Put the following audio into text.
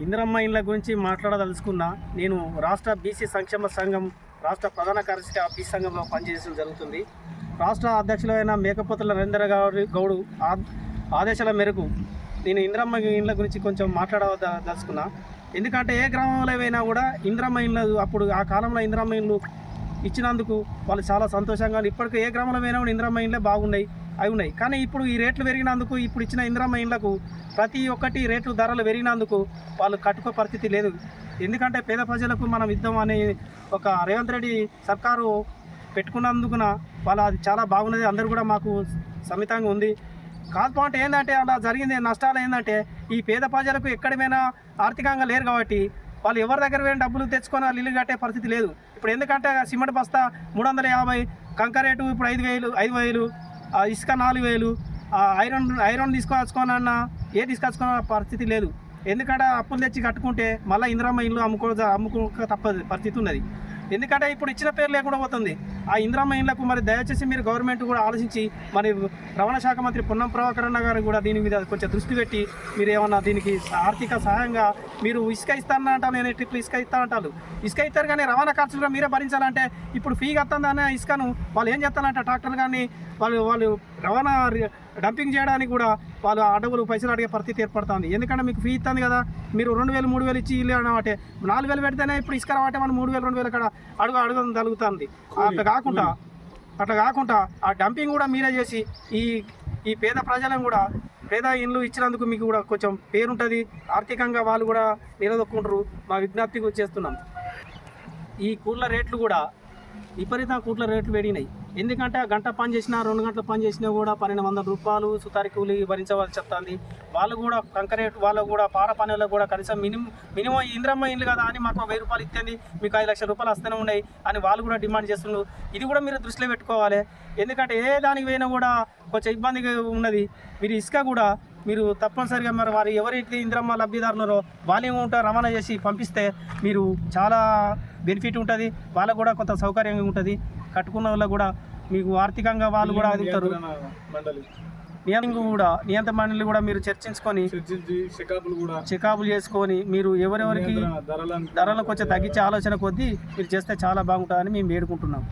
ఇందిరమ్మ ఇండ్ల గురించి మాట్లాడదలుచుకున్నా నేను రాష్ట్ర బీసీ సంక్షేమ సంఘం రాష్ట్ర ప్రధాన కార్యదర్శిగా బీసీ సంఘంలో పనిచేయడం జరుగుతుంది. రాష్ట్ర అధ్యక్షులైన మేకపోతుల నరేంద్ర గౌడ్ గౌడు ఆ- ఆదేశాల మేరకు నేను ఇందిరమ్మ ఇండ్ల గురించి కొంచెం మాట్లాడదలుచుకున్నా. ఎందుకంటే ఏ గ్రామంలో అయినా కూడా ఇందిరమ్మ ఇండ్లు అప్పుడు ఆ కాలంలో ఇందిరమ్మ ఇండ్లు ఇచ్చినందుకు వాళ్ళు చాలా సంతోషంగా ఇప్పటికీ ఏ గ్రామంలో అయినా కూడా ఇందిరమ్మ ఇండ్లే బాగున్నాయి. అవి ఉన్నాయి. కానీ ఇప్పుడు ఈ రేట్లు పెరిగినందుకు ఇప్పుడు ఇచ్చిన ఇందిరమ్మ ఇండ్లకు ప్రతి ఒక్కటి రేట్లు ధరలు పెరిగినందుకు వాళ్ళు కట్టుకో పరిస్థితి లేదు. ఎందుకంటే పేద ప్రజలకు మనం ఇద్దాం అనే ఒక రేవంత్ రెడ్డి సర్కారు పెట్టుకున్నందుకున వాళ్ళ అది చాలా బాగున్నది. అందరూ కూడా మాకు సమితంగా ఉంది. కాకపోతే ఏంటంటే అలా జరిగింది నష్టాలు ఏంటంటే ఈ పేద ప్రజలకు ఎక్కడమైనా ఆర్థికంగా లేరు కాబట్టి వాళ్ళు ఎవరి దగ్గర పోయిన డబ్బులు తెచ్చుకొని వాళ్ళు ఇల్లు కట్టే పరిస్థితి లేదు. ఇప్పుడు ఎందుకంటే సిమెంట్ బస్తా మూడు వందల యాభై కంకరేటు ఇప్పుడు ఐదు వేలు ఐదు వేలు ఇసుక నాలుగు వేలు ఐరన్ ఐరన్ తీసుకొచ్చుకోనన్నా ఏ తీసుకొచ్చుకున్న పరిస్థితి లేదు. ఎందుకంటే అప్పులు తెచ్చి కట్టుకుంటే మళ్ళీ ఇందిరమ్మ ఇల్లు అమ్ముకో అమ్ముకోక తప్పదు పరిస్థితి ఉన్నది. ఎందుకంటే ఇప్పుడు ఇచ్చిన పేరు లేకుండా పోతుంది. ఆ ఇళ్ళకు మరి దయచేసి మీరు గవర్నమెంట్ కూడా ఆలోచించి మరి రవాణా శాఖ మంత్రి పొన్నం ప్రభాకరణ గారు కూడా దీని మీద కొంచెం దృష్టి పెట్టి మీరు ఏమన్నా దీనికి ఆర్థిక సహాయంగా మీరు ఇసుక ఇస్తాను అంటాను నేను ట్రిప్లు ఇసుక ఇస్తా అంటారు. ఇసుక ఇస్తారు కానీ రవాణా ఖర్చులు కూడా మీరే భరించాలంటే ఇప్పుడు ఫీ కత్తందనే ఇసుకను వాళ్ళు ఏం చేస్తారంటే ట్రాక్టర్ కానీ వాళ్ళు వాళ్ళు రవాణా డంపింగ్ చేయడానికి కూడా వాళ్ళు అడవులు పైసలు అడిగే పరిస్థితి ఏర్పడుతుంది. ఎందుకంటే మీకు ఫీ ఇస్తుంది కదా మీరు రెండు వేలు మూడు వేలు ఇచ్చి ఇల్లు అనమాట నాలుగు వేలు పెడితేనే ఇప్పుడు ఇసుక రావటే మనం మూడు వేలు రెండు వేలు అక్కడ అడుగు అడుగు తగులుతుంది. అట్లా కాకుండా అట్లా కాకుండా ఆ డంపింగ్ కూడా మీరే చేసి ఈ ఈ పేద ప్రజలను కూడా పేద ఇల్లు ఇచ్చినందుకు మీకు కూడా కొంచెం పేరుంటుంది. ఆర్థికంగా వాళ్ళు కూడా నిలదొక్కుంటారు. మా విజ్ఞప్తి కూడా చేస్తున్నాం ఈ కూర్ల రేట్లు కూడా విపరీతంగా కూట్ల రేట్లు పెరిగినాయి. ఎందుకంటే ఆ గంట పని చేసినా రెండు గంటలు పని చేసినా కూడా పన్నెండు వందల రూపాయలు సుతారి కూలి భరించవలసి వస్తుంది. వాళ్ళు కూడా కంకరేట్ వాళ్ళు కూడా పార పనులకు కూడా కనీసం మినిమం మినిమం ఇంద్రమ్మ ఇల్లు కదా అని మాకు వెయ్యి రూపాయలు ఇస్తుంది మీకు ఐదు లక్షల రూపాయలు వస్తూనే ఉన్నాయి అని వాళ్ళు కూడా డిమాండ్ చేస్తున్నారు. ఇది కూడా మీరు దృష్టిలో పెట్టుకోవాలి. ఎందుకంటే ఏ దానికి పోయినా కూడా కొంచెం ఇబ్బందిగా ఉన్నది. మీరు ఇసుక కూడా మీరు తప్పనిసరిగా మరి వారు ఎవరైతే ఇంద్రమ్మ లబ్ధిదారులరో వాళ్ళు ఉంటా రవాణా చేసి పంపిస్తే మీరు చాలా బెనిఫిట్ ఉంటుంది. వాళ్ళకు కూడా కొంత సౌకర్యంగా ఉంటుంది. కట్టుకున్న వాళ్ళకు కూడా మీకు ఆర్థికంగా వాళ్ళు కూడా అదుగుతారు నియంత్రణ కూడా నియంత్రణ మండలి కూడా మీరు చర్చించుకొని చర్చించి చెకప్లు చేసుకొని మీరు ఎవరెవరికి నియంత్రణ ధరలను ధరలు కొంచెం తగ్గించే ఆలోచన కొద్దీ మీరు చేస్తే చాలా బాగుంటుందని మేము వేడుకుంటున్నాం.